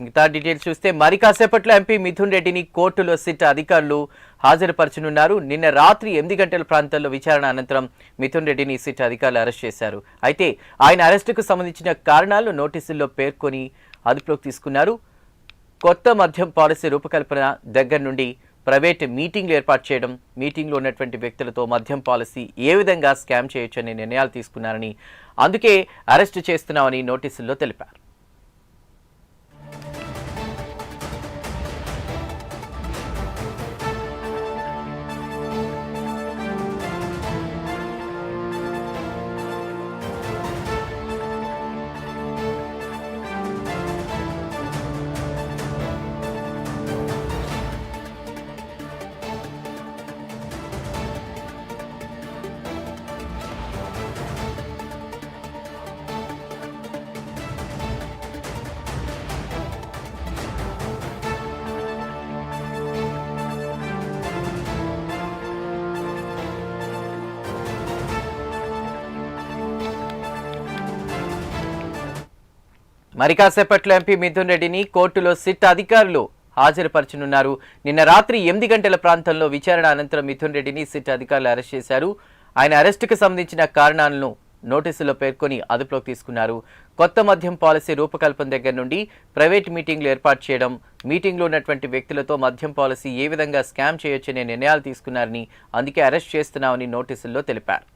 మిగతా డీటెయిల్స్ చూస్తే మరి కాసేపట్లో ఎంపీ మిథున్ రెడ్డిని కోర్టులో సిట్ అధికారులు హాజరుపరచనున్నారు. నిన్న రాత్రి ఎనిమిది గంటల ప్రాంతాల్లో విచారణ అనంతరం మిథున్ రెడ్డిని సిట్ అధికారులు అరెస్ట్ చేశారు. అయితే ఆయన అరెస్టుకు సంబంధించిన కారణాలు నోటీసుల్లో పేర్కొని అదుపులోకి తీసుకున్నారు. కొత్త మద్యం పాలసీ రూపకల్పన దగ్గర నుండి ప్రైవేట్ మీటింగ్లు ఏర్పాటు చేయడం మీటింగ్లో ఉన్నటువంటి వ్యక్తులతో మద్యం పాలసీ ఏ విధంగా స్కామ్ చేయొచ్చనే నిర్ణయాలు తీసుకున్నారని అందుకే అరెస్టు చేస్తున్నామని నోటీసుల్లో తెలిపారు. మరి కాసేపట్లో ఎంపీ మిథున్ రెడ్డిని కోర్టులో సిట్ అధికారులు హాజరుపరచనున్నారు. నిన్న రాత్రి ఎనిమిది గంటల ప్రాంతంలో విచారణ అనంతరం మిథున్ రెడ్డిని సిట్ అధికారులు అరెస్ట్ చేశారు. ఆయన అరెస్టుకు సంబంధించిన కారణాలను నోటీసులో పేర్కొని అదుపులోకి తీసుకున్నారు. కొత్త మద్యం పాలసీ రూపకల్పన దగ్గర నుండి ప్రైవేట్ మీటింగ్లు ఏర్పాటు చేయడం మీటింగ్లో ఉన్నటువంటి వ్యక్తులతో మద్యం పాలసీ ఏ విధంగా స్కామ్ చేయొచ్చనే నిర్ణయాలు తీసుకున్నారని అందుకే అరెస్ట్ చేస్తున్నామని నోటీసుల్లో తెలిపారు.